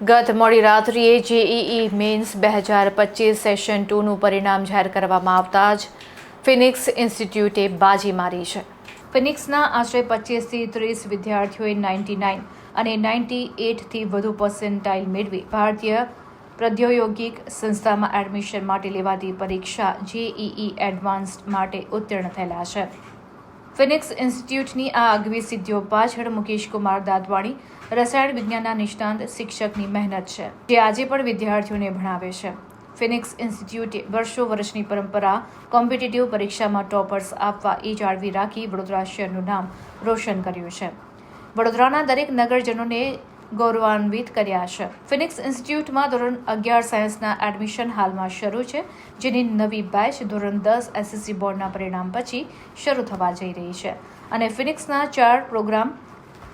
ગત મોડી રાત્રિએ JEE men's બે હજાર પચીસ સેશન ટુનું પરિણામ જાહેર કરવામાં આવતા જ ફિનિક્સ ઇન્સ્ટિટ્યૂટે બાજી મારી છે. ફિનિક્સના આશરે પચીસથી ત્રીસ વિદ્યાર્થીઓએ નાઇન્ટી નાઇન અને નાઇન્ટી એટથી વધુ પર્સન્ટાઇલ મેળવી ભારતીય પ્રૌદ્યોગિક સંસ્થામાં એડમિશન માટે લેવાતી પરીક્ષા જેઈઈ એડવાન્સ્ડ માટે ઉત્તીર્ણ થયેલા છે. ફિનિક્સ ઇન્સ્ટિટ્યૂટની આ આગવી સિદ્ધિઓ પાછળ મુકેશ કુમાર દાદવાણી, રસાયણ વિજ્ઞાનના નિષ્ણાંત શિક્ષકની મહેનત છે, જે આજે પણ વિદ્યાર્થીઓને ભણાવે છે. ફિનિક્સ ઇન્સ્ટિટ્યૂટે વર્ષો વર્ષની પરંપરા, કોમ્પિટિટિવ પરીક્ષામાં ટોપર્સ આપવા એ જાળવી રાખી વડોદરા શહેરનું નામ રોશન કર્યું છે. વડોદરાના દરેક નગરજનોને ગૌરવાન્વિત કર્યા છે. ફિનિક્સ ઇન્સ્ટિટ્યૂટમાં ધોરણ અગિયાર સાયન્સના એડમિશન હાલમાં શરૂ છે, જેની નવી બેચ ધોરણ દસ એસએસસી બોર્ડના પરિણામ પછી શરૂ થવા જઈ રહી છે. અને ફિનિક્સના ચાર program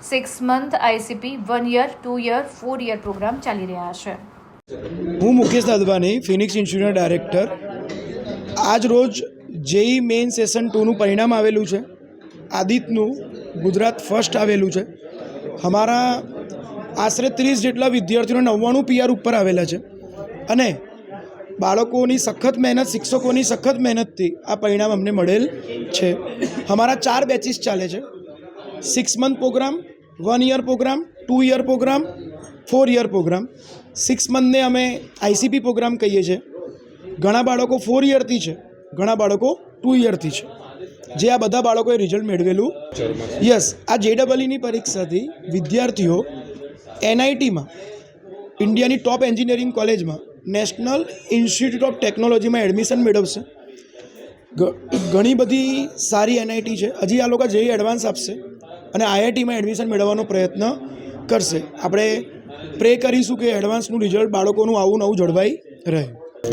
six month ICP one year two year four year program ચાલી રહ્યા છે. હું મુકેશ દાદવાની ફિનિક્સ ઇન્સ્ટિટ્યૂટના ડાયરેક્ટર આજ રોજ જેઈ મેઇન સેશન ટુનું પરિણામ આવેલું છે. આદિતનું ગુજરાત ફર્સ્ટ આવેલું છે. અમારા આશરે ત્રીસ જેટલા વિદ્યાર્થીઓને નવ્વાણું પીઆર ઉપર આવેલા છે. અને બાળકોની સખત મહેનત, શિક્ષકોની સખત મહેનતથી આ પરિણામ અમને મળેલ છે. અમારા ચાર બેચીસ ચાલે છે. Six month program one year program two year program four year program six મંથને અમે આઈસીપી પ્રોગ્રામ કહીએ છીએ. ઘણા બાળકો ફોર યરથી છે. ઘણા બાળકો ટુ યરથી છે. જે આ બધા બાળકોએ રિઝલ્ટ મેળવેલું. યસ આ જેડબલઈની પરીક્ષાથી વિદ્યાર્થીઓ એનઆઈટીમાં, ઇન્ડિયાની ટોપ એન્જિનિયરિંગ કોલેજમાં, નેશનલ ઇન્સ્ટિટ્યૂટ ઓફ ટેકનોલોજીમાં એડમિશન મેળવશે. ઘણી બધી સારી એનઆઈટી છે. હજી આ લોકો જેવી એડવાન્સ આપશે અને આઈઆઈટીમાં એડમિશન મેળવવાનો પ્રયત્ન કરશે. આપણે પ્રે કરીશું કે એડવાન્સનું રિઝલ્ટ બાળકોનું આવું નવું જળવાઈ રહે.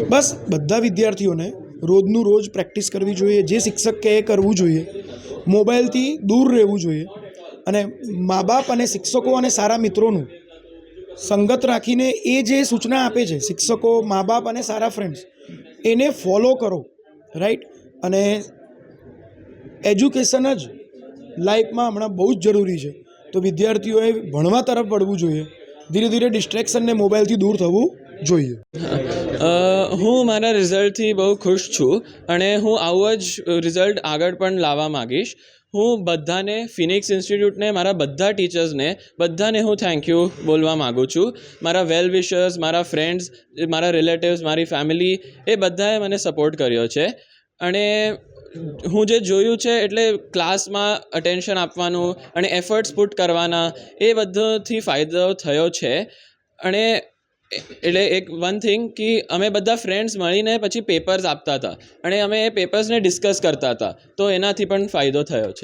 બસ, બધા વિદ્યાર્થીઓને રોજનું રોજ પ્રેક્ટિસ કરવી જોઈએ. જે શિક્ષક કહે એ કરવું જોઈએ. મોબાઈલથી દૂર રહેવું જોઈએ. અને મા બાપ અને શિક્ષકો અને સારા મિત્રોનું સંગત રાખીને એ જે સૂચના આપે છે, શિક્ષકો મા બાપ અને સારા ફ્રેન્ડ્સ એને ફોલો કરો રાઈટ અને એજ્યુકેશન જ લાઈફમાં હમણાં બહુ જ જરૂરી છે. તો વિદ્યાર્થીઓએ ભણવા તરફ વળવું જોઈએ. ધીરે ધીરે ડિસ્ટ્રેક્શનને મોબાઈલથી દૂર થવું જોઈએ. હું મારા રિઝલ્ટથી બહુ ખુશ છું અને હું આવું જ રિઝલ્ટ આગળ પણ લાવવા માગીશ. હું બધાને ફિનિક્સ ઇન્સ્ટિટ્યૂટને મારા બધા ટીચર્સને બધાને હું થેન્ક યુ બોલવા માગું છું. મારા વેલ વિશર્સ મારા ફ્રેન્ડ્સ મારા રિલેટિવ્સ મારી ફેમિલી એ બધાએ મને સપોર્ટ કર્યો છે. અને હું જે જોયું છે, એટલે ક્લાસમાં અટેન્શન આપવાનું અને એફર્ટ્સ પુટ કરવાના, એ બધાથી ફાયદો થયો છે. અને એટલે એક વન થિંગ કે અમે બધા ફ્રેન્ડ્સ મળીને પછી પેપર્સ આપતા હતા. અને અમે એ પેપર્સને ડિસ્કસ કરતા હતા. તો એનાથી પણ ફાયદો થયો છે.